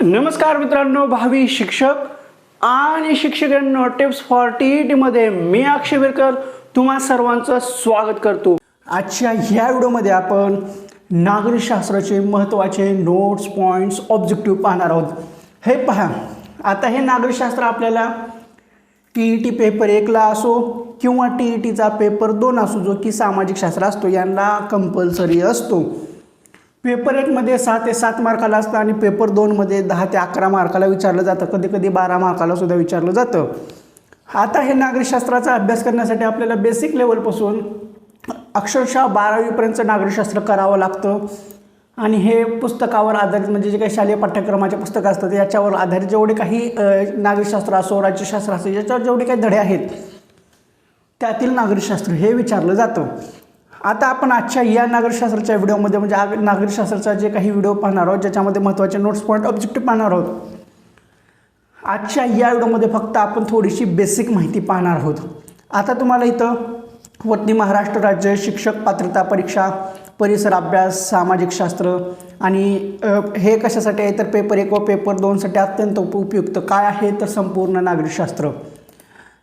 नमस्कार मित्रांनो भावी शिक्षक आणि शिक्षकांनो टिप्स फॉर टी टीमध्ये मी अक्षय विरकर. तुम्हा सर्वांचं स्वागत करतो. आजच्या ह्या व्हिडिओमध्ये आपण नागरिकशास्त्राचे महत्त्वाचे नोट्स पॉईंट्स ऑब्जेक्टिव्ह पाहणार आहोत. हे पहा आता हे नागरिकशास्त्र आपल्याला टी ई टी पेपर एकला असो किंवा टी ई टीचा पेपर दोन असो जो की सामाजिक शास्त्र असतो यांना कंपल्सरी असतो. पेपर एकमध्ये सहा ते सात मार्काला असतं आणि पेपर दोनमध्ये दहा ते अकरा मार्काला विचारलं जातं. कधी कधी बारा मार्काला सुद्धा विचारलं जातं. आता हे नागरिकशास्त्राचा अभ्यास करण्यासाठी आपल्याला बेसिक लेवलपासून अक्षरशः बारावीपर्यंतचं नागरिकशास्त्र करावं लागतं. आणि हे पुस्तकावर आधारित म्हणजे जे काही शालेय पाठ्यक्रमाचे पुस्तकं असतात याच्यावर आधारित जेवढे काही नागरिकशास्त्र असो राज्यशास्त्र असो याच्यावर जेवढे काही धडे आहेत त्यातील नागरिकशास्त्र हे विचारलं जातं. आता आपण आजच्या या नागरिकशास्त्राच्या व्हिडिओमध्ये म्हणजे आग नागरिकशास्त्राचा जे काही व्हिडिओ पाहणार आहोत ज्याच्यामध्ये महत्त्वाचे नोट्स पॉईंट ऑब्जेक्टिव्ह पाहणार आहोत. आजच्या या व्हिडिओमध्ये फक्त आपण थोडीशी बेसिक माहिती पाहणार आहोत. आता तुम्हाला इथं वतनी महाराष्ट्र राज्य शिक्षक पात्रता परीक्षा परिसर अभ्यास सामाजिक शास्त्र आणि हे कशासाठी आहे? तर पेपर एक व पेपर दोनसाठी अत्यंत उप उपयुक्त. काय आहे? तर संपूर्ण नागरिकशास्त्र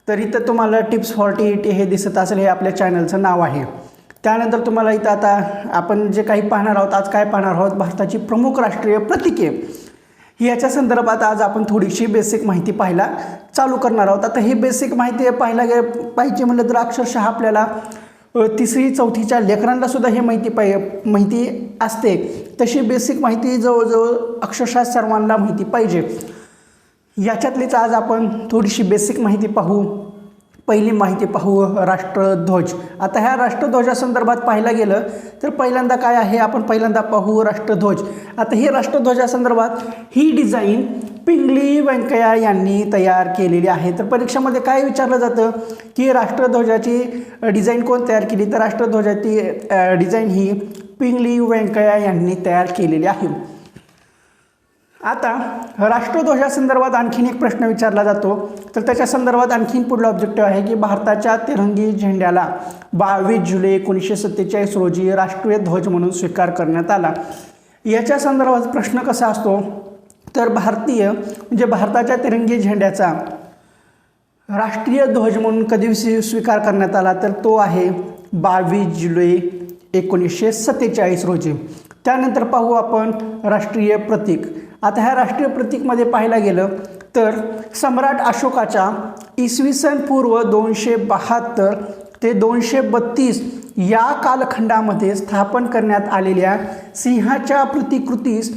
तर इथं तुम्हाला टिप्स फॉर्टी एटी हे दिसत असेल हे आपल्या चॅनलचं नाव आहे. त्यानंतर तुम्हाला इथं आता आपण जे काही पाहणार आहोत आज काय पाहणार आहोत भारताची प्रमुख राष्ट्रीय प्रतीके. याच्या संदर्भात आज आपण थोडीशी बेसिक माहिती पाहायला चालू करणार आहोत. आता ही बेसिक माहिती पाहायला गे पाहिजे म्हणलं तर अक्षरशः आपल्याला तिसरी चौथीच्या लेकरांना सुद्धा हे माहिती पाहि माहिती असते. तशी बेसिक माहिती जवळजवळ अक्षरशः सर्वांना माहिती पाहिजे. याच्यातलीच आज आपण थोडीशी बेसिक माहिती पाहू. पहिली माहिती पाहू राष्ट्रध्वज. आता ह्या राष्ट्रध्वजासंदर्भात पाहायला गेलं तर पहिल्यांदा काय आहे? आपण पहिल्यांदा पाहू राष्ट्रध्वज. आता हे राष्ट्रध्वजासंदर्भात ही डिझाईन पिंगली व्यंकय्या यांनी तयार केलेली आहे. तर परीक्षेमध्ये काय विचारलं जातं? की राष्ट्रध्वजाची डिझाईन कोण तयार केली? तर राष्ट्रध्वजाची डिझाईन ही पिंगली व्यंकय्या यांनी तयार केलेली आहे. आता राष्ट्रध्वजासंदर्भात आणखीन एक प्रश्न विचारला जातो. तर त्याच्या संदर्भात आणखीन पुढला ऑब्जेक्टिव्ह आहे की भारताच्या तिरंगी झेंड्याला बावीस जुलै एकोणीसशे सत्तेचाळीस रोजी राष्ट्रीय ध्वज म्हणून स्वीकार करण्यात आला. याच्या संदर्भात प्रश्न कसा असतो? तर भारतीय म्हणजे भारताच्या तिरंगी झेंड्याचा राष्ट्रीय ध्वज म्हणून कधी स्वीकार करण्यात आला? तर तो आहे बावीस जुलै एकोणीसशे सत्तेचाळीस रोजी. त्यानंतर पाहू आपण राष्ट्रीय प्रतीक. आता ह्या राष्ट्रीय प्रतीकमध्ये पाहायला गेलं तर सम्राट अशोकाच्या इसवी सन पूर्व दोनशे बहात्तर ते दोनशे बत्तीस या कालखंडामध्ये स्थापन करण्यात आलेल्या सिंहाच्या प्रतिकृतीस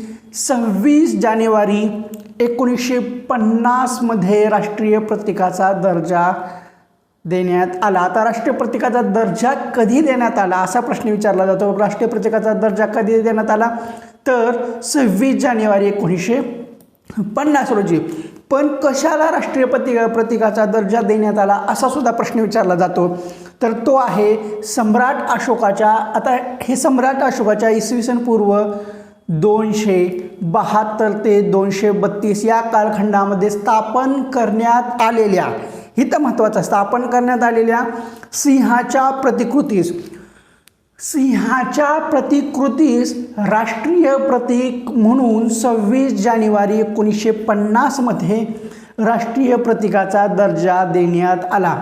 सव्वीस जानेवारी एकोणीसशे पन्नासमध्ये राष्ट्रीय प्रतीकाचा दर्जा देण्यात आला. आता राष्ट्रीय प्रतीकाचा दर्जा कधी देण्यात आला असा प्रश्न विचारला जातो. राष्ट्रीय प्रतीकाचा दर्जा कधी देण्यात आला? तर सव्वीस जानेवारी एकोणीसशे पन्नास रोजी. पण कशाला राष्ट्रीय प्रति प्रतीकाचा दर्जा देण्यात आला असा सुद्धा प्रश्न विचारला जातो. तर तो आहे सम्राट अशोकाच्या आता हे सम्राट अशोकाच्या इसवी सन पूर्व दोनशे बहात्तर ते दोनशे बत्तीस या कालखंडामध्ये स्थापन करण्यात आलेल्या हिथं महत्त्वाचं स्थापन करण्यात आलेल्या सिंहाच्या प्रतिकृतीस सिंहाच्या प्रतिकृतीस राष्ट्रीय प्रतीक म्हणून सव्वीस जानेवारी एकोणीसशे पन्नासमध्ये राष्ट्रीय प्रतीकाचा दर्जा देण्यात आला.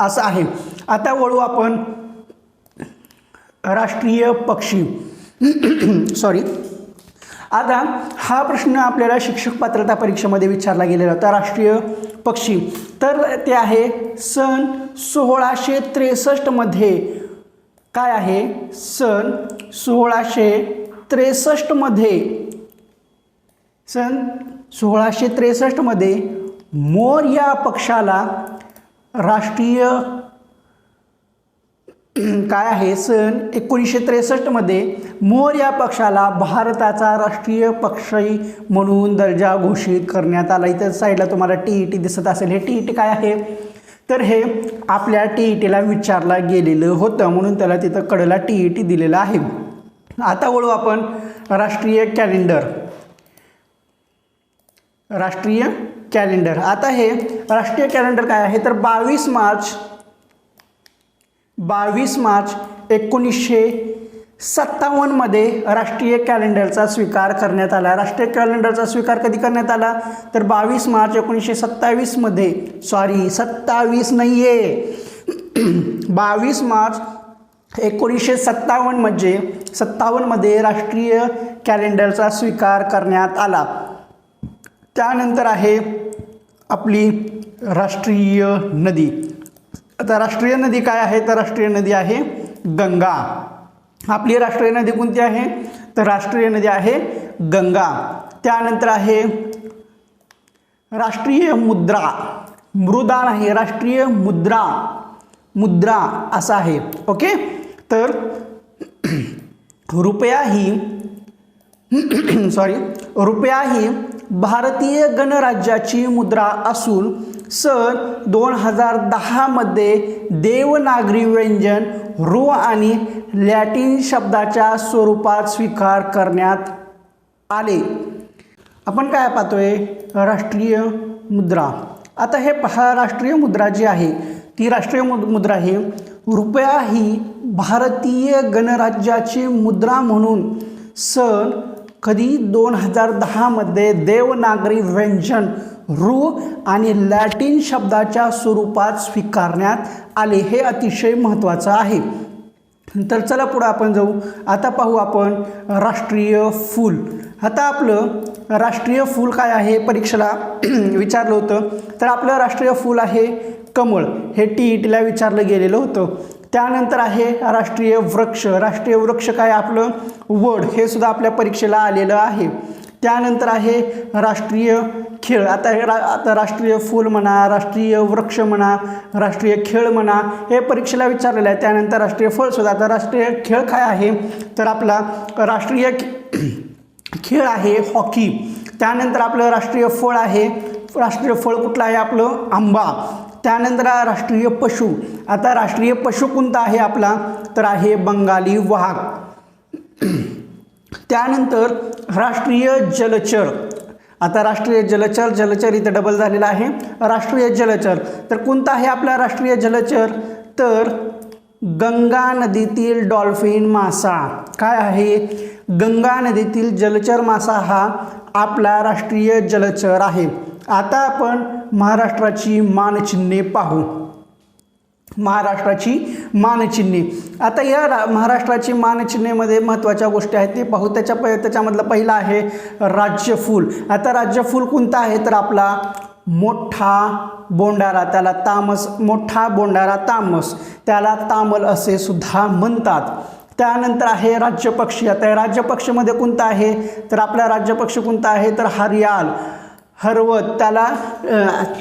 असं आहे. आता वळू आपण राष्ट्रीय पक्षी. सॉरी आता हा प्रश्न आपल्याला शिक्षक पात्रता परीक्षेमध्ये विचारला गेलेला होता राष्ट्रीय पक्षी. तर ते आहे सन सोळाशे त्रेसष्टमध्ये काय आहे? सन सोळाशे त्रेसष्टमध्ये सन सोळाशे त्रेसष्टमध्ये मोर या पक्षाला राष्ट्रीय काय आहे? सन एकोणीसशे त्रेसष्टमध्ये मोर या पक्षाला भारताचा राष्ट्रीय पक्षी म्हणून दर्जा घोषित करण्यात आला. इथं साईडला तुम्हाला टी ई टी दिसत असेल. हे टी ई टी काय आहे? तर हे आपल्या टी ई टीला विचारला गेलेलं होतं म्हणून त्याला तिथं कडला टी ई टी दिलेलं आहे. आता वळू आपण राष्ट्रीय कॅलेंडर राष्ट्रीय कॅलेंडर आता हे राष्ट्रीय कॅलेंडर काय आहे? तर बावीस मार्च बावीस मार्च एकोणीसशे सत्तावन्नमध्ये राष्ट्रीय कॅलेंडरचा स्वीकार करण्यात आला. राष्ट्रीय कॅलेंडरचा स्वीकार कधी करण्यात आला? तर बावीस मार्च एकोणीसशे सत्तावीसमध्ये. सॉरी सत्तावीस नाही आहे बावीस मार्च एकोणीसशे सत्तावन्नमध्ये सत्तावन्नमध्ये राष्ट्रीय कॅलेंडरचा स्वीकार करण्यात आला. त्यानंतर आहे आपली राष्ट्रीय नदी. आता राष्ट्रीय नदी काय आहे? तर राष्ट्रीय नदी आहे गंगा. आपली राष्ट्रीय नदी कोणती आहे? तर राष्ट्रीय नदी आहे गंगा. त्यानंतर आहे राष्ट्रीय मुद्रा. मृदा नाही राष्ट्रीय मुद्रा. मुद्रा असा आहे. ओके? तर रुपया ही सॉरी रुपया ही भारतीय गणराज्याची मुद्रा असून सन दोन हजार दहामध्ये देवनागरी व्यंजन रू आणि लॅटिन शब्दाच्या स्वरूपात स्वीकार करण्यात आले. आपण काय पाहतोय? राष्ट्रीय मुद्रा. आता हे पहा राष्ट्रीय मुद्रा जी आहे ती राष्ट्रीय मुद्रा ही रुपया ही भारतीय गणराज्याची मुद्रा म्हणून सन कधी दोन हजार दहामध्ये देवनागरी व्यंजन रू आणि लॅटिन शब्दाच्या स्वरूपात स्वीकारण्यात आले हे अतिशय महत्त्वाचं आहे. तर चला पुढं आपण जाऊ. आता पाहू आपण राष्ट्रीय फूल. आता आपलं राष्ट्रीय फूल काय आहे? परीक्षेला विचारलं होतं. तर आपलं राष्ट्रीय फूल आहे कमळ. हे टी ई टीला विचारलं गेलेलं होतं. त्यानंतर आहे राष्ट्रीय वृक्ष. राष्ट्रीय वृक्ष काय आपलं? वड. हे सुद्धा आपल्या परीक्षेला आलेलं आहे. त्यानंतर आहे राष्ट्रीय खेळ. आता हे रा आता राष्ट्रीय फूल म्हणा राष्ट्रीय वृक्ष म्हणा राष्ट्रीय खेळ म्हणा हे परीक्षेला विचारलेलं आहे. त्यानंतर राष्ट्रीय फळसुद्धा आता राष्ट्रीय खेळ काय आहे? तर आपला राष्ट्रीय खेळ आहे हॉकी. त्यानंतर आपलं राष्ट्रीय फळ आहे राष्ट्रीय फळ कुठलं आहे आपलं? आंबा. त्यानंतर राष्ट्रीय पशु. आता राष्ट्रीय पशु कोणता आहे आपला? तर आहे बंगाली वाघ. त्यानंतर राष्ट्रीय जलचर. आता राष्ट्रीय जलचर जलचर इथं डबल झालेला आहे. राष्ट्रीय जलचर. तर कोणता आहे आपला राष्ट्रीय जलचर? तर गंगा नदीतील डॉल्फिन मासा. काय आहे? गंगा नदीतील जलचर मासा हा आपला राष्ट्रीय जलचर आहे. आता आपण महाराष्ट्राची मानचिन्हे पाहू. महाराष्ट्राची मानचिन्हे. आता या रा महाराष्ट्राची मानचिन्हेमध्ये महत्त्वाच्या गोष्टी आहेत. ते पाहू त्याच्या प त्याच्यामधलं पहिलं आहे राज्यफूल आता राज्यफूल कोणतं आहे? तर आपला मोठा बोंडारा त्याला तामस मोठा बोंडारा तामस. त्याला तामल असे सुद्धा म्हणतात. त्यानंतर आहे राज्यपक्षी. आता राज्यपक्षीमध्ये कोणता आहे? तर आपला राज्यपक्षी कोणता आहे? तर हरियाल. हरवत त्याला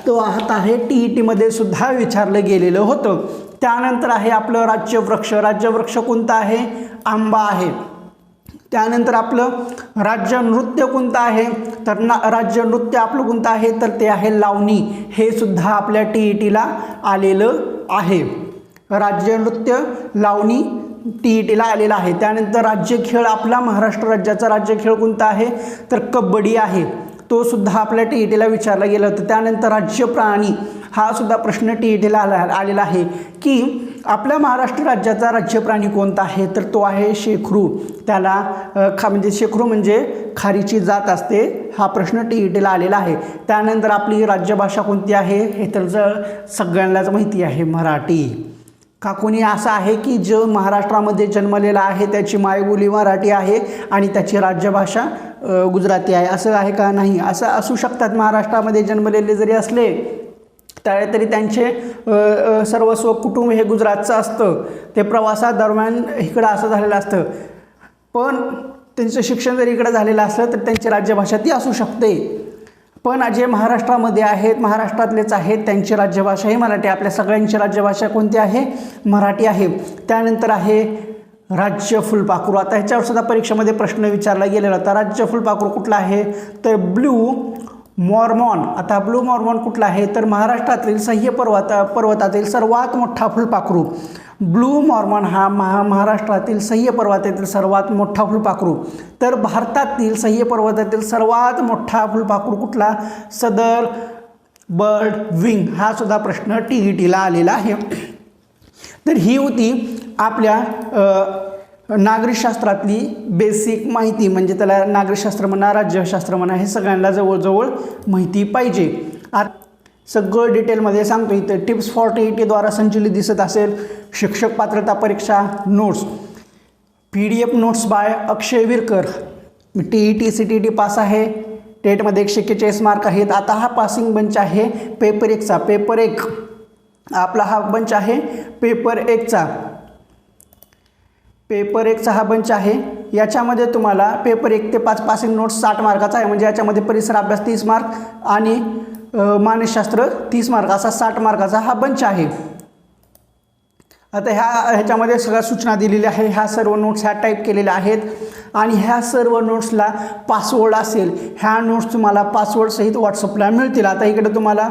तो आता आहे टी ई टीमध्ये सुद्धा विचारलं गेलेलं होतं. त्यानंतर आहे आपलं राज्यवृक्ष. राज्यवृक्ष कोणतं आहे? आंबा आहे. त्यानंतर आपलं राज्य नृत्य कोणतं आहे? तर ना राज्य नृत्य आपलं कोणतं आहे? तर ते आहे लावणी. हे सुद्धा आपल्या टी ई टीला आलेलं आहे. राज्य नृत्य लावणी टी ई टीला आलेला आहे. त्यानंतर राज्य खेळ आपला महाराष्ट्र राज्याचा राज्य खेळ कोणता आहे? तर कबड्डी आहे. तो सुद्धा आपल्या टी ई टीला विचारला गेला होता. त्यानंतर राज्य प्राणी हा सुद्धा प्रश्न टी ई टीला आला आलेला आहे की आपल्या महाराष्ट्र राज्याचा राज्य प्राणी कोणता आहे? तर तो आहे शेखरू. त्याला खा म्हणजे शेखरू म्हणजे खारीची जात असते हा प्रश्न टी ई टीला आलेला आहे. त्यानंतर आपली राज्यभाषा कोणती आहे? हे तर ज- सगळ्यांनाच माहिती आहे मराठी. का कोणी असं आहे की जो महाराष्ट्रामध्ये जन्मलेला आहे त्याची मायबोली मराठी आहे आणि त्याची राज्यभाषा गुजराती आहे? असं आहे का नाही? असं असू शकतात महाराष्ट्रामध्ये जन्मलेले जरी असले त्या तरी त्यांचे सर्वस्व कुटुंब हे गुजरातचं असतं. ते प्रवासादरम्यान इकडं असं झालेलं असतं. पण त्यांचं शिक्षण जरी इकडं झालेलं असलं तर त्यांची राज्यभाषा ती असू शकते. पण जे महाराष्ट्रामध्ये आहेत महाराष्ट्रातलेच आहेत त्यांची राज्यभाषा ही मराठी आपल्या सगळ्यांची राज्यभाषा कोणती आहे? मराठी आहे. त्यानंतर आहे राज्य फुलपाखरू. आता ह्याच्यावर सुद्धा परीक्षेमध्ये प्रश्न विचारला गेलेला होता. राज्य फुलपाखरू कुठला आहे? तर ब्ल्यू मॉर्मॉन आता ब्लू मॉर्मॉन कुठला आहे? तर महाराष्ट्रातील सह्य पर्वत पर्वतातील सर्वात मोठा फुलपाखरू. ब्लू मॉर्मॉन हा महा महाराष्ट्रातील सह्य पर्वतातील सर्वात मोठा फुलपाखरू. तर भारतातील सह्य पर्वतातील सर्वात मोठा फुलपाखरू कुठला? सदर बर्ड विंग हा सुद्धा प्रश्न टी ई टीला आलेला आहे. तर ही होती आपल्या नागरिकशास्त्रातली बेसिक माहिती म्हणजे त्याला नागरिकशास्त्र म्हणा राज्यशास्त्र म्हणा हे सगळ्यांना जवळजवळ माहिती पाहिजे. आ सगळं डिटेलमध्ये सांगतो इथं. टिप्स फॉर्टी एटीद्वारा संचलित दिसत असेल शिक्षक पात्रता परीक्षा notes P D F notes by Akshay Virkar. T E T C T T pass आहे. टेटमध्ये एकशे एक्केचाळीस मार्क आहेत. आता हा पासिंग बंच आहे पेपर एकचा पेपर एक. आपला हा बंच आहे पेपर एकचा पेपर एकचा हा बंच आहे. याच्यामध्ये तुम्हाला पेपर एक ते पाच पासिंग नोट्स साठ मार्काचा आहे. म्हणजे याच्यामध्ये परिसर अभ्यास तीस मार्क आणि मानसशास्त्र तीस मार्क असा साठ मार्काचा हा बंच आहे. आता ह्या ह्याच्यामध्ये सगळ्या सूचना दिलेल्या आहे. ह्या सर्व नोट्स ह्या टाईप केलेल्या आहेत. आणि ह्या सर्व नोट्सला पासवर्ड असेल ह्या नोट्स तुम्हाला पासवर्डसहित व्हॉट्सअपला मिळतील. आता इकडे तुम्हाला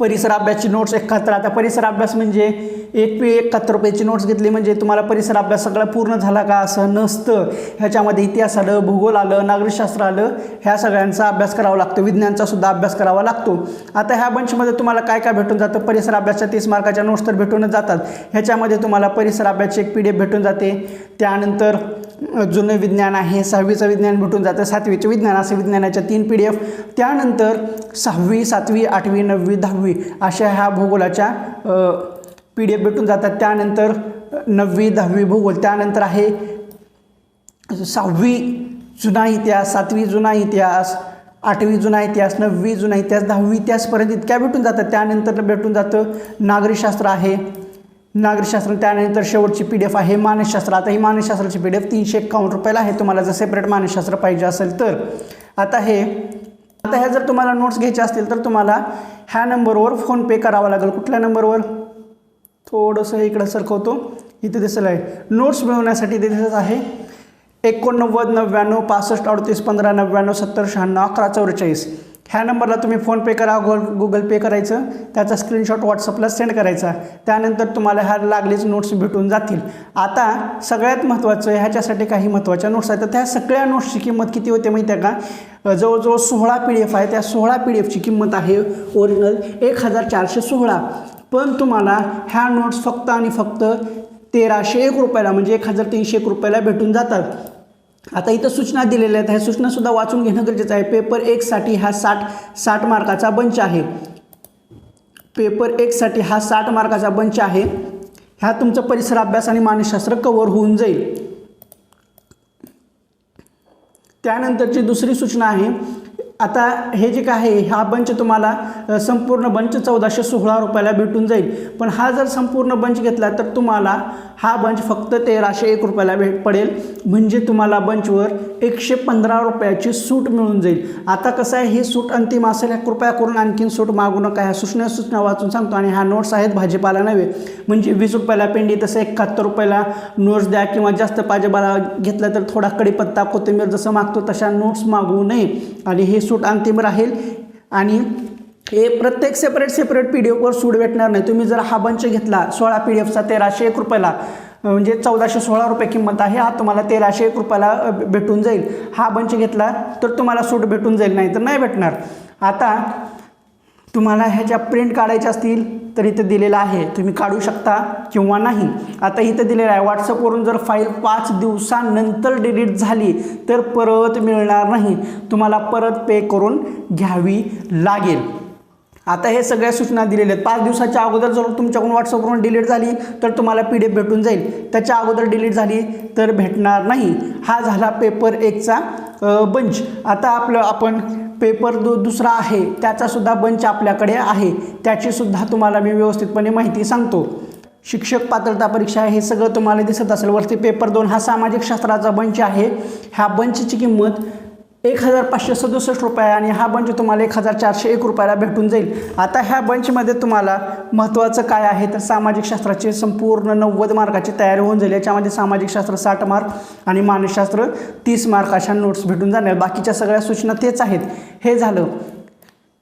परिसर अभ्यासची नोट्स एकाहत्तर आता परिसर अभ्यास म्हणजे एक पे एकाहत्तर रुपयाची नोट्स घेतली म्हणजे तुम्हाला परिसर अभ्यास सगळा पूर्ण झाला का असं नसतं. ह्याच्यामध्ये इतिहास आलं भूगोल आलं नागरिकशास्त्र आलं ह्या सगळ्यांचा अभ्यास करावा लागतो. विज्ञानचा सुद्धा अभ्यास करावा लागतो. आता ह्या बंचमध्ये तुम्हाला काय काय भेटून जातं? परिसर अभ्यासच्या तीस मार्काच्या नोट्स तर भेटूनच जातात. ह्याच्यामध्ये तुम्हाला परिसर अभ्यासची एक पी डी एफ भेटून जाते. त्यानंतर जुनं विज्ञान आहे सहावीचं विज्ञान भेटून जातं सातवीचं विज्ञान असं विज्ञानाच्या तीन पी डी एफ त्यानंतर सहावी सातवी आठवी नववी दहावी अशा ह्या भूगोलाच्या पी डी एफ भेटून जातात. त्यानंतर नववी दहावी भूगोल. त्यानंतर आहे सहावी जुना इतिहास सातवी जुना इतिहास आठवी जुना इतिहास नववी जुना इतिहास दहावी इतिहासपर्यंत इतक्या भेटून जातात. त्यानंतर भेटून जातं नागरिकशास्त्र आहे नागरिकशास्त्र त्यानंतर शेवटची पी डी एफ आहे मानसशास्त्र. आता ही मानसशास्त्राची पी डी एफ तीनशे एकावन्न रुपयाला आहे. तुम्हाला जर सेपरेट मानसशास्त्र पाहिजे असेल तर. आता हे आता ह्या जर तुम्हाला नोट्स घ्यायचे असतील तर तुम्हाला ह्या नंबरवर फोनपे करावा लागेल. कुठल्या नंबरवर थोडंसं इकडं सरकवतो. इथे दिसलं आहे. नोट्स मिळवण्यासाठी ते दिसत आहे. एकोणनव्वद नव्याण्णव पासष्ट अडतीस पंधरा नव्याण्णव सत्तर शहाण्णव अकरा चौवेचाळीस. ह्या नंबरला तुम्ही फोनपे करा गुगल गुगल पे करायचं. त्याचा स्क्रीनशॉट व्हॉट्सअपला सेंड करायचा. त्यानंतर तुम्हाला ह्या लागलीच नोट्स भेटून जातील. आता सगळ्यात महत्त्वाचं ह्याच्यासाठी काही महत्त्वाच्या नोट्स आहेत. तर त्या सगळ्या नोट्सची किंमत किती होते माहिती आहे का जवळजवळ सोळा पी डी एफ आहे. त्या सोळा पी डी एफची किंमत आहे ओरिजिनल एक हजार चारशे सोळा. पण तुम्हाला ह्या नोट्स फक्त आणि फक्त तेराशे एक रुपयाला म्हणजे एक हजार तीनशे एक रुपयाला भेटून जातात. आता इथं सूचना दिलेल्या आहेत. ह्या सूचनासुद्धा वाचून घेणं गरजेचं आहे. पेपर एकसाठी हा साठ साठ मार्काचा बंच आहे. पेपर एकसाठी हा साठ मार्काचा बंच आहे. ह्या तुमचं परिसर अभ्यास आणि मानसशास्त्र कव्हर होऊन जाईल. त्यानंतरची दुसरी सूचना आहे. आता हे जे काय आहे हा बंच तुम्हाला संपूर्ण बंच चौदाशे सोळा रुपयाला भेटून जाईल. पण हा जर संपूर्ण बंच घेतला तर तुम्हाला हा बंच फक्त तेराशे एक रुपयाला भेट पडेल. म्हणजे तुम्हाला बंचवर एकशे पंधरा रुपयाची सूट मिळून जाईल. आता कसं आहे ही सूट अंतिम असेल ह्या कृपया करून आणखीन सूट मागू नका. ह्या सूचना सूचना वाचून सांगतो आणि ह्या नोट्स आहेत भाजीपाला नव्हे. म्हणजे वीस रुपयाला पेंडी तसं एकाहत्तर रुपयाला नोट्स द्या किंवा जास्त भाजीपाला घेतला तर थोडा कडीपत्ता कोथिंबीर जसं मागतो तशा नोट्स मागवू नये. आणि हे सूट अंतिम राहील. आणि हे प्रत्येक सेपरेट सेपरेट पी डी एफवर सूट भेटणार नाही. तुम्ही जर हा बंच घेतला सोळा पी डी एफचा तेराशे एक रुपयाला म्हणजे चौदाशे सोळा रुपये किंमत आहे हा तुम्हाला तेराशे एक रुपयाला भेटून जाईल. हा बंच घेतला तर तुम्हाला सूट भेटून जाईल नाही तर नाही भेटणार. आता तुम्हाला ह्याच्या प्रिंट काढायच्या असतील तर इथं दिलेलं आहे. तुम्ही काढू शकता किंवा नाही. आता इथं दिलेलं आहे व्हॉट्सअपवरून जर फाईल पाच दिवसानंतर डिलीट झाली तर परत मिळणार नाही. तुम्हाला परत पे करून घ्यावी लागेल. आता हे सगळ्या सूचना दिलेल्या आहेत. पाच दिवसाच्या अगोदर जर तुमच्याकडून व्हॉट्सअपवरून डिलीट झाली तर तुम्हाला पी डी एफ भेटून जाईल. त्याच्या अगोदर डिलीट झाली तर भेटणार नाही. हा झाला पेपर एकचा बंच आता आपलं आपण पेपर दु दुसरा आहे. त्याचासुद्धा बंच आपल्याकडे आहे. त्याचीसुद्धा तुम्हाला मी व्यवस्थितपणे माहिती सांगतो. शिक्षक पात्रता परीक्षा हे सगळं तुम्हाला दिसत असेल. वरती पेपर दोन. हा सामाजिक शास्त्राचा बंच आहे. ह्या बंचची किंमत एक हजार पाचशे सदुसष्ट रुपये आणि हा बंच तुम्हाला एक हजार चारशे एक रुपयाला भेटून जाईल. आता ह्या बंचमध्ये तुम्हाला महत्त्वाचं काय आहे? तर सामाजिक शास्त्राची संपूर्ण नव्वद मार्काची तयारी होऊन जाईल. याच्यामध्ये सामाजिक शास्त्र साठ मार्क आणि मानसशास्त्र तीस मार्क अशा नोट्स भेटून जाणार. बाकीच्या सगळ्या सूचना तेच आहेत. हे झालं.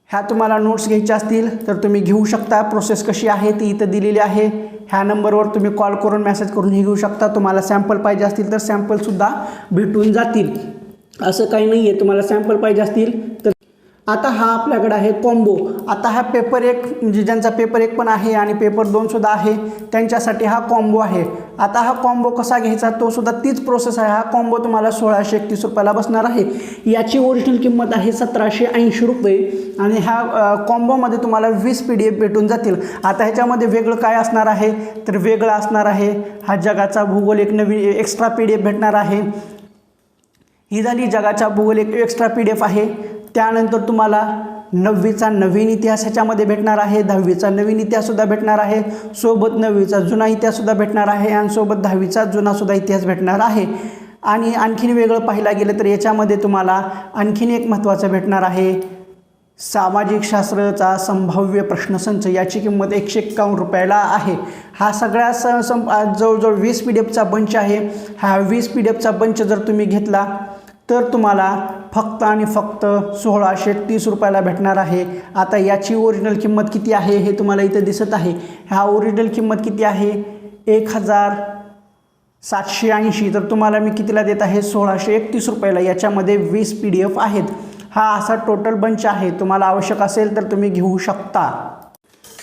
ह्या तुम्हाला नोट्स घ्यायच्या असतील तर तुम्ही घेऊ शकता. प्रोसेस कशी आहे ती इथं दिलेली आहे. ह्या नंबरवर तुम्ही कॉल करून मेसेज करून हे घेऊ शकता. तुम्हाला सॅम्पल पाहिजे असतील तर सॅम्पलसुद्धा भेटून जातील. असं काही नाही आहे तुम्हाला सॅम्पल पाहिजे असतील तर आता हा आपल्याकडे आहे कॉम्बो आता हा पेपर एक म्हणजे ज्यांचा पेपर एक पण आहे आणि पेपर दोन सुद्धा आहे त्यांच्यासाठी हा कॉम्बो आहे. आता हा कॉम्बो कसा घ्यायचा तो सुद्धा तीच प्रोसेस आहे. हा कॉम्बो तुम्हाला सोळाशे एकतीस रुपयाला बसणार आहे. याची ओरिजिनल किंमत आहे सतराशे ऐंशी रुपये आणि ह्या कॉम्बोमध्ये तुम्हाला वीस पी डी एफ भेटून जातील. आता ह्याच्यामध्ये वेगळं काय असणार आहे? तर वेगळं असणार आहे हा जगाचा भूगोल एक नवीन एक्स्ट्रा पी डी एफ भेटणार आहे. ही झाली जगाच्या भूगोल एक एक्स्ट्रा पी डी एफ आहे. त्यानंतर तुम्हाला नववीचा नवीन इतिहास ह्याच्यामध्ये भेटणार आहे दहावीचा नवीन इतिहाससुद्धा भेटणार आहे सोबत नववीचा जुना इतिहाससुद्धा भेटणार आहे आणि सोबत दहावीचा जुनासुद्धा इतिहास भेटणार आहे. आणि आणखीन वेगळं पाहायला गेलं तर याच्यामध्ये तुम्हाला आणखीन एक महत्त्वाचं भेटणार आहे. सामाजिक शास्त्राचा संभाव्य प्रश्नसंच याची किंमत एकशे एक्कावन्न रुपयाला आहे. हा सगळ्या स सं जवळजवळ वीस पी डी एफचा बंच आहे. हा वीस पी डी एफचा बंच जर तुम्ही घेतला तर तुम्हाला फक्त आणि फक्त सोळाशे तीस रुपयाला भेटणार आहे. आता याची ओरिजिनल किंमत किती आहे हे तुम्हाला इथं दिसत आहे. ह्या ओरिजिनल किंमत किती आहे? एक हजार सातशे ऐंशी. तर तुम्हाला मी कितीला देत आहे? सोळाशे एकतीस रुपयाला. याच्यामध्ये वीस पी डी एफ आहेत. हा असा टोटल बंच आहे. तुम्हाला आवश्यक असेल तर तुम्ही घेऊ शकता.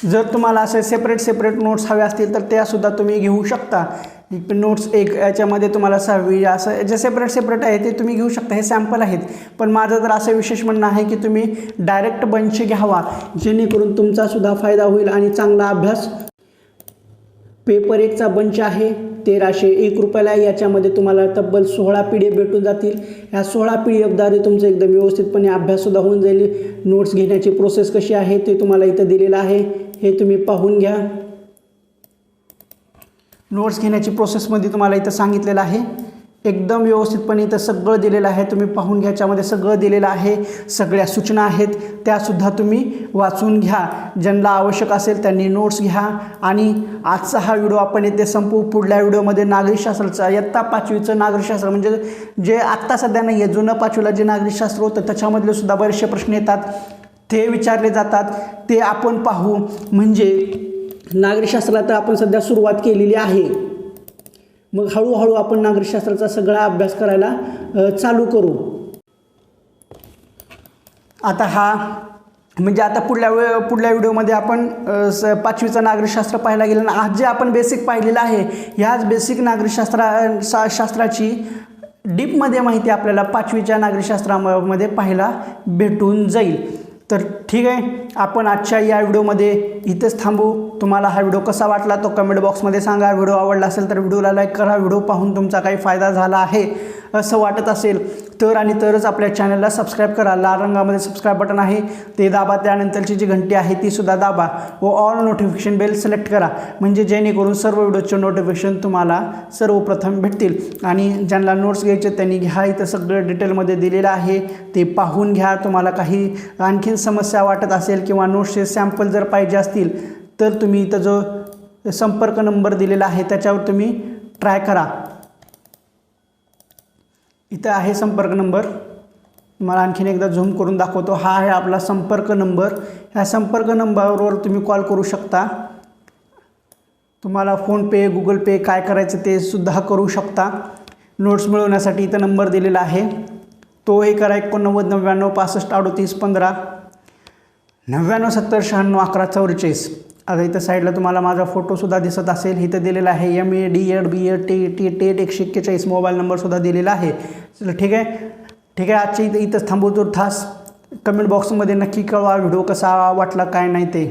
जर तुम्हाला असे सेपरेट सेपरेट नोट्स हवे असतील तर त्यासुद्धा तुम्ही घेऊ शकता. नोट्स एक याच्यामध्ये तुम्हाला सहावी असं जे सेपरेट सेपरेट आहे ते तुम्ही घेऊ शकता हे सॅम्पल आहेत. पण माझं तर असं विशेष म्हणणं आहे की तुम्ही डायरेक्ट बंच घ्यावा. जेणेकरून तुमचासुद्धा फायदा होईल आणि चांगला अभ्यास. पेपर एकचा बंच आहे तेराशे एक रुपयाला आहे. याच्यामध्ये तुम्हाला तब्बल सोळा पी डी एफ भेटून जातील. ह्या सोळा पी डी एफद्वारे तुमचं एकदम व्यवस्थितपणे अभ्याससुद्धा होऊन जाईल. नोट्स घेण्याची प्रोसेस कशी आहे ते तुम्हाला इथं दिलेलं आहे. हे तुम्ही पाहून घ्या. नोट्स घेण्याची प्रोसेसमध्ये तुम्हाला इथं सांगितलेलं आहे. एकदम व्यवस्थितपणे इथं सगळं दिलेलं आहे. तुम्ही पाहून घ्या याच्यामध्ये सगळं दिलेलं आहे. सगळ्या सूचना आहेत. त्यासुद्धा तुम्ही वाचून घ्या. ज्यांना आवश्यक असेल त्यांनी नोट्स घ्या. आणि आजचा हा व्हिडिओ आपण येथे संपू पुढल्या व्हिडिओमध्ये नागरिकशास्त्राचा इयत्ता पाचवीचं नागरिकशास्त्र म्हणजे जे आत्ता सध्या नाही आहे जुनं पाचवीला जे नागरिकशास्त्र होतं त्याच्यामधले सुद्धा बरेचसे प्रश्न येतात. ते विचारले जातात. ते आपण पाहू. म्हणजे नागरिकशास्त्राला तर आपण सध्या सुरुवात केलेली आहे. मग हळूहळू आपण नागरिकशास्त्राचा सगळा अभ्यास करायला चालू करू. आता हा म्हणजे आता पुढल्या वे पुढल्या व्हिडिओमध्ये आपण स पाचवीचं नागरिकशास्त्र पाहायला गेलं ना आज जे आपण बेसिक पाहिलेलं आहे ह्याच बेसिक नागरिकशास्त्रा शा शास्त्राची डीपमध्ये माहिती आपल्याला पाचवीच्या नागरिकशास्त्रामध्ये पाहायला भेटून जाईल. तर ठीक आहे आपण आजच्या या व्हिडिओमध्ये इथंच थांबू. तुम्हाला हा व्हिडिओ कसा वाटला तो कमेंट बॉक्समध्ये सांगा. व्हिडिओ आवडला असेल तर व्हिडिओला लाईक करा. व्हिडिओ पाहून तुमचा काही फायदा झाला आहे असं वाटत असेल तर आणि तरच आपल्या चॅनलला सबस्क्राईब करा. लाल रंगामध्ये सबस्क्राईब बटन आहे. ते दाबा. त्यानंतरची जी घंटी आहे तीसुद्धा दाबा. व ऑल नोटिफिकेशन बेल सिलेक्ट करा. म्हणजे जेणेकरून सर्व व्हिडिओचे नोटिफिकेशन तुम्हाला सर्वप्रथम भेटतील. आणि ज्यांना नोट्स घ्यायचे त्यांनी घ्या. इथं सगळं डिटेलमध्ये दिलेलं आहे. ते पाहून घ्या. तुम्हाला काही आणखीन समस्या वाटत असेल किंवा नोट्सचे सॅम्पल जर पाहिजे असतील तर तुम्ही इथं जो संपर्क नंबर दिलेला आहे त्याच्यावर तुम्ही ट्राय करा. इथं आहे संपर्क नंबर. मला आणखीन एकदा झूम करून दाखवतो. हा आहे आपला संपर्क नंबर. ह्या संपर्क नंबरवर तुम्ही कॉल करू शकता. तुम्हाला फोनपे गुगल पे काय करायचं ते सुद्धा करू शकता. नोट्स मिळवण्यासाठी इथं नंबर दिलेला आहे. तो हे करा एकोणनव्वद नव्याण्णव पासष्ट अडोतीस पंधरा नव्याण्णव सत्तर शहाण्णव अकरा चौवेचाळीस. आता इथं साईडला तुम्हाला माझा फोटोसुद्धा दिसत असेल. इथं दिलेला आहे M A D Ed B Ed T T TET एकशे एक्केचाळीस मोबाईल नंबरसुद्धा दिलेला आहे. चला ठीक आहे? ठीक आहे आजच्या इथं इथंच थांबवतो थास कमेंट बॉक्समध्ये नक्की कळवा व्हिडिओ कसा वाटला काय नाही ते.